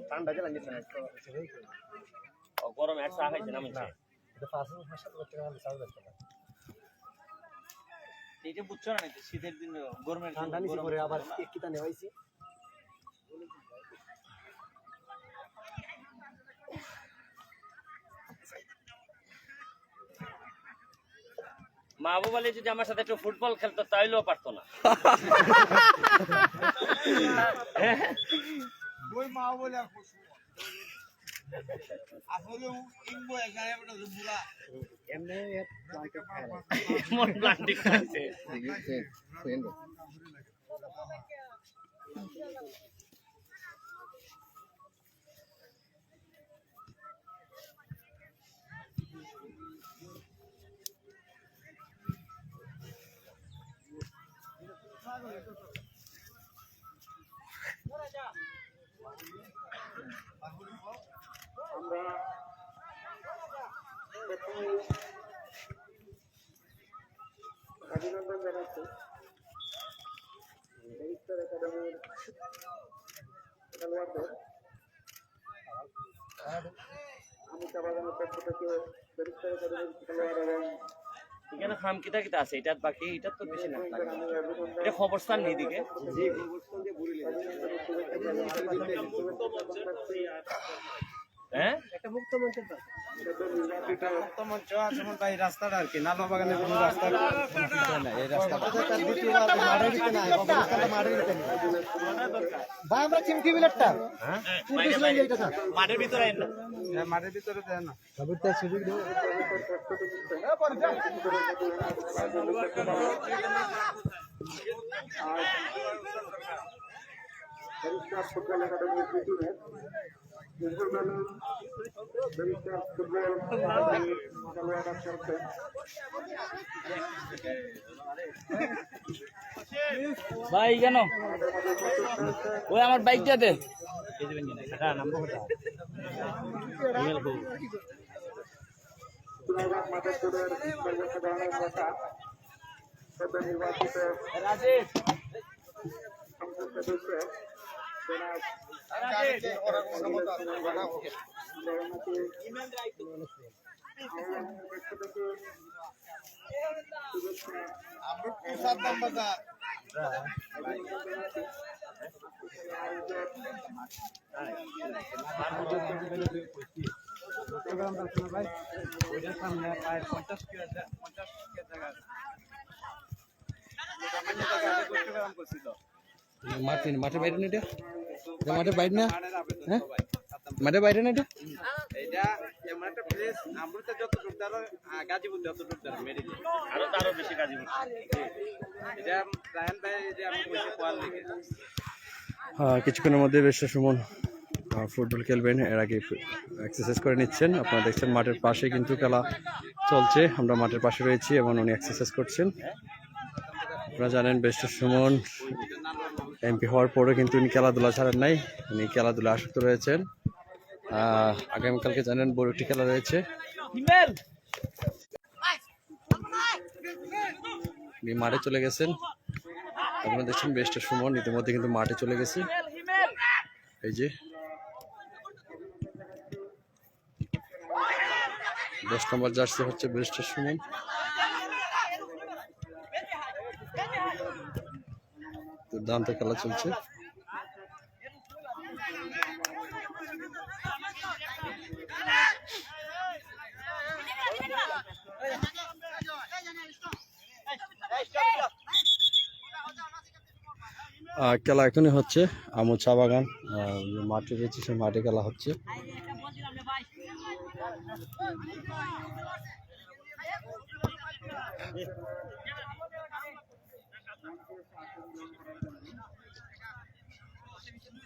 ঠান্ডা না ও, গরমে এক চা খাইছে না মনে এইটা বুঝছ না নাকি শীতের দিন গরমের ঠান্ডা নিচে করে আবার কিতা নেওয়াইছি। মা বাবা বলে যদি আমার সাথে একটু ফুটবল খেলতো তাইলেও পারতো না। ওই মা বলে আর খুশি আসলে ইনবো এখানে একটা বুড়া এমনি ব্ল্যাঙ্কেট খায় না মন প্লান্টি খাইছে আমরা প্রথমে অভিনন্দন জানাচ্ছি ব্যারিস্টার একাডেমির খেলোয়াড়দের বাকি এটার তো বেশি না এটা খবরস্থান নেই দিকে হ্যাঁ? একটা মুক্ত মঞ্চের দরকার এটা মুক্ত মঞ্চ আছে মনে হয় এই রাস্তাটা আর কি নালো বাগানের কোনো রাস্তা না এই রাস্তাটা মাঠের কবরস্থানটা মাঠের। ভাই আমরা চিমটি বিলেটটা হ্যাঁ স্যার মাঠের ভিতরে আইন না। হ্যাঁ, মাঠের ভিতরে না সুযোগ একাডেমির ভাই কেন? ওই আমার বাইকটা দে। চট্টগ্রাম দর্শন ভাই ওইটার সামনে পঞ্চাশ মাঠের বাইরে না এটা। এটা মাঠের বাইরে না? হ্যাঁ? মাঠের বাইরে না এটা? এইটা এমন একটা প্লেস আমরা তো যতটুকু গাজীপুর যতটুকু ধরো মেডিকেল। আরও আরও বেশি কাজ এটা রায়ন ভাই যে আমি কইছি কোয়াল লিগে আহ, কিছুক্ষণের মধ্যে বেশ সুমন ফুটবল খেলবেন। এর আগে এক্সারসাইজ করে নিচ্ছেন। আপনারা দেখছেন মাঠের পাশে কিন্তু খেলা চলছে। আমরা মাঠের পাশে রয়েছি এবং উনি এক্সারসাইজ করছেন। আপনারা জানেন বেশ সুমন এমপি হওয়ার পরেও কিন্তু উনি খেলাধুলা ছাড়েন নাই। উনি খেলাধুলা আসক্ত রয়েছেন। আগামীকালকে জানেন বড় একটি খেলা রয়েছে। উনি মাঠে চলে গেছেন। আপনারা দেখছেন বেস্টের সুমন, ইতিমধ্যে কিন্তু মাঠে চলে গেছে। এই যে। দশ নম্বর জার্সি হচ্ছে বেস্টের সুমন। দুর্দান্ত খেলা চলছে। খেলা এখনই হচ্ছে। আমু চা বাগান মাঠে রয়েছে, সেই মাঠে খেলা হচ্ছে।